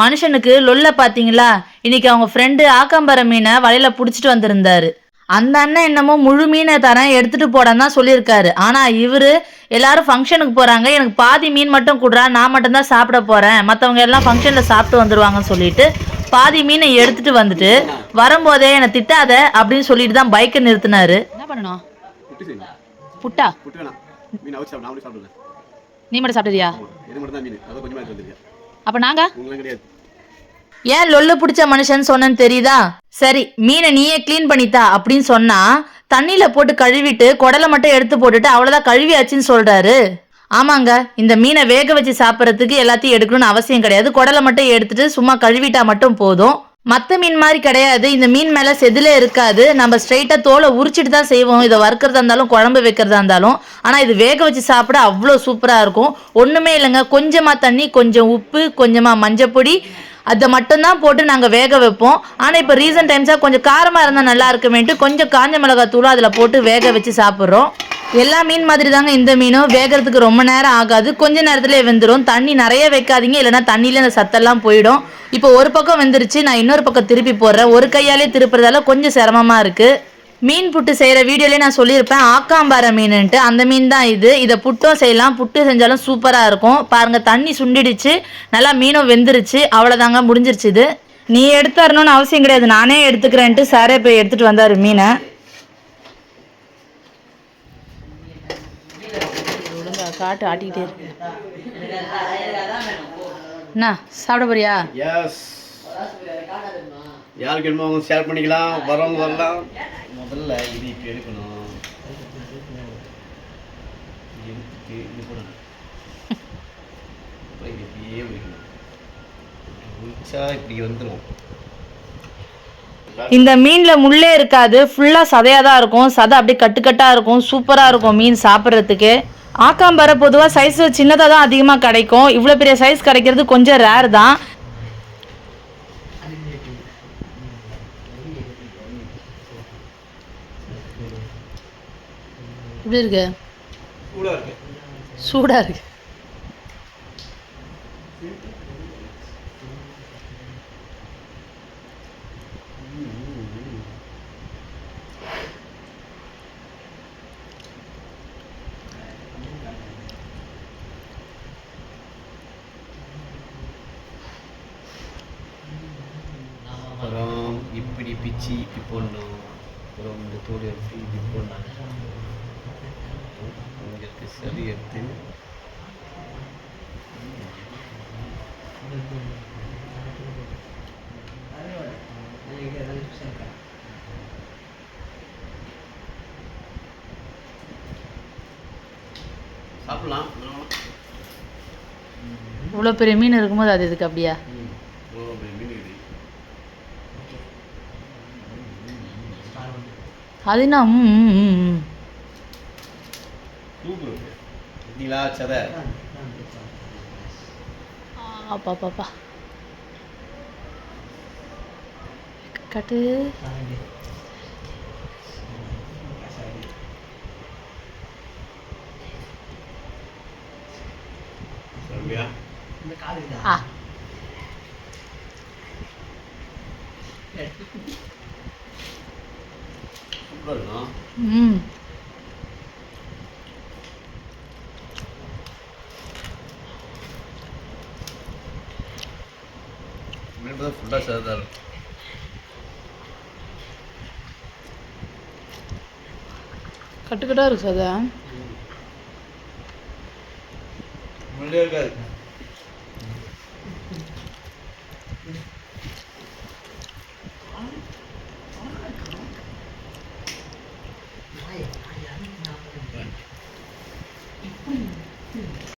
மனுஷனுக்கு லொல்ல பாத்தீங்களா? இன்னைக்கு அவங்க ஃப்ரெண்டு ஆக்காம்பர மீனை வலையில புடிச்சிட்டு வந்திருந்தாரு. அந்த அண்ணன் என்னமோ முழு மீனை தரேன் எடுத்துட்டு போடான்னு தான் சொல்லியிருக்காரு. ஆனா இவரு எல்லாரும் ஃபங்க்ஷனுக்கு போறாங்க. எனக்கு பாதி மீன் மட்டும் கொடுறா நான் மட்டும் தான் சாப்பிட போறேன். மத்தவங்க எல்லாம் ஃபங்க்ஷன்ல சாப்பிட்டு வந்துருவாங்கன்னு சொல்லிட்டு பாதி மீனை எடுத்துட்டு வந்துட்டு வரும்போதே என்னை திட்டாத அப்படின்னு சொல்லிட்டு தான் பைக்கை நிறுத்தினாரு. என்ன பண்ணணும்? புட்டு நீ மட்டும் சாப்பிட்டதியா அப்ப நாங்க? உங்களும் கிடையாது. ஏன் லொல்லு பிடிச்ச மனுஷன் சொன்னேன்னு தெரியுதா? சரி மீனை நீயே க்ளீன் பண்ணித்தா அப்படின்னு சொன்னா தண்ணியில போட்டு கழுவிட்டு குடலை மட்டும் எடுத்து போட்டுட்டு அவ்வளவுதான் கழுவியாச்சுன்னு சொல்றாரு. ஆமாங்க இந்த மீனை வேக வச்சு சாப்பிட்றதுக்கு எல்லாத்தையும் எடுக்கணும்னு அவசியம் கிடையாது. குடலை மட்டும் எடுத்துட்டு சும்மா கழுவிட்டா மட்டும் போதும். மற்ற மீன் மாதிரி கிடையாது. இந்த மீன் மேலே செதிலே இருக்காது. நம்ம ஸ்ட்ரைட்டாக தோலை உரிச்சிட்டு தான் செய்வோம். இதை வறுக்கிறதா இருந்தாலும் குழம்பு வைக்கிறதா இருந்தாலும். ஆனால் இது வேக வச்சு சாப்பிட அவ்வளோ சூப்பராக இருக்கும். ஒன்றுமே இல்லைங்க. கொஞ்சமாக தண்ணி கொஞ்சம் உப்பு கொஞ்சமாக மஞ்சப்பொடி அதை மட்டும்தான் போட்டு நாங்கள் வேக வைப்போம். ஆனால் இப்போ ரீசன்ட் டைம்ஸாக கொஞ்சம் காரமாக இருந்தால் நல்லா இருக்குமேன்ட்டு கொஞ்சம் காஞ்ச மிளகாய் தூளும் அதில் போட்டு வேக வச்சு சாப்பிட்றோம். எல்லா மீன் மாதிரி தாங்க இந்த மீனும். வேகிறதுக்கு ரொம்ப நேரம் ஆகாது. கொஞ்ச நேரத்துலேயே வெந்துடும் தண்ணி நிறைய வைக்காதீங்க. இல்லைனா தண்ணியில் அந்த சத்தெல்லாம் போயிடும். இப்போ ஒரு பக்கம் வந்துருச்சு நான் இன்னொரு பக்கம் திருப்பி போடுறேன். ஒரு கையாலே திருப்புறதால கொஞ்சம் சிரமமா இருக்கு. மீன் புட்டு செய்கிற வீடியோலேயே நான் சொல்லியிருப்பேன் ஆக்காம்பார மீனுன்ட்டு. அந்த மீன் தான் இது. இதை புட்டும் செய்யலாம். புட்டு செஞ்சாலும் சூப்பராக இருக்கும். பாருங்கள் தண்ணி சுண்டிடுச்சு. நல்லா மீனும் வெந்துருச்சு. அவ்வளோதாங்க முடிஞ்சிருச்சு இது. நீ எடுத்துறணும்னு அவசியம் கிடையாது. நானே எடுத்துக்கிறேன்ட்டு சாரே போய் எடுத்துகிட்டு வந்தார் மீனை. காட்டு ஆட்டிக்கிட்டே இருக்கு. என்ன சாப்பிட போறியா? எஸ் யாருக்கு என்னமோ அவங்க ஷேர் பண்ணிக்கலாம். வரவங்க வரலாம். முதல்ல இது இப்போ எடுக்கணும். எடுத்துட்டு இது பண்ணணும் அப்புறம் இது இப்படியே வைக்கணும். உரிச்சா இப்படி வந்துடும் இந்த மீனில் முள்ளே இருக்காது. ஃபுல்லாக சதையாக தான் இருக்கும். சதை அப்படியே கட்டுக்கட்டாக இருக்கும். சூப்பராக இருக்கும் மீன் சாப்பிட்றதுக்கு. ஆக்காம்பரை பொதுவாக சைஸ் சின்னதாக தான் அதிகமாக கிடைக்கும். இவ்வளோ பெரிய சைஸ் கிடைக்கிறது கொஞ்சம் ரேர் தான். எப்படி இருக்கு? சூடாக இருக்கு சூடா இருக்கு அப்புறம் இப்படி பிச்சு இப்படி போடணும். அப்புறம் இந்த தோடு எடுத்து இப்படி போடணும். உங்களுக்கு சரி எடுத்து சாப்பிடலாம். இவ்வளோ பெரிய மீன் இருக்கும்போது அது இதுக்கு அப்படியா ம் ஓ மீன் இருக்குது அது என்ன ம், ம், ம், ம். சூப்பர் பார்த்தீங்களா சதை அப்பா பாப்பா கட்டு ஆ சூப்பராக இருக்கும் ம். ஃபுல்லாக தான் இருக்கும் கட்டுக்கட்டா இருக்கு சதை.